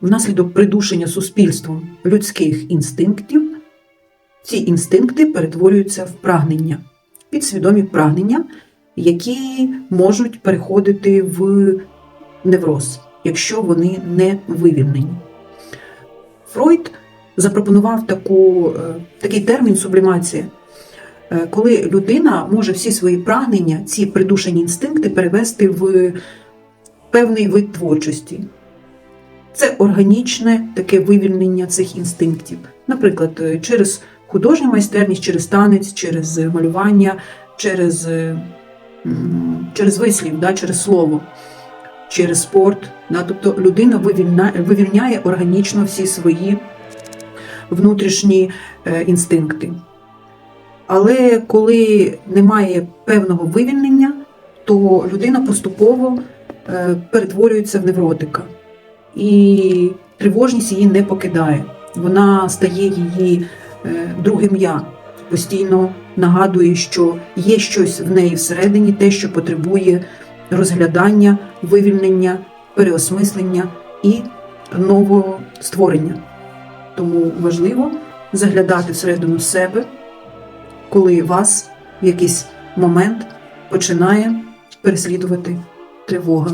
внаслідок придушення суспільством людських інстинктів, ці інстинкти перетворюються в прагнення, підсвідомі прагнення, які можуть переходити в невроз, якщо вони не вивільнені. Фройд запропонував таку, е, такий термін сублімація, е, коли людина може всі свої прагнення, ці придушені інстинкти перевести в певний вид творчості. Це органічне таке вивільнення цих інстинктів. Наприклад, е, через художню майстерність, через танець, через е, малювання, через, е, через вислів, да, через слово, через спорт. Да, тобто людина вивільняє органічно всі свої внутрішні інстинкти. Але коли немає певного вивільнення, то людина поступово перетворюється в невротика. І тривожність її не покидає. Вона стає її е, другим я, постійно нагадує, що є щось в неї всередині, те, що потребує розглядання, вивільнення, переосмислення і нового створення. Тому важливо заглядати всередину себе, коли вас в якийсь момент починає переслідувати тривога.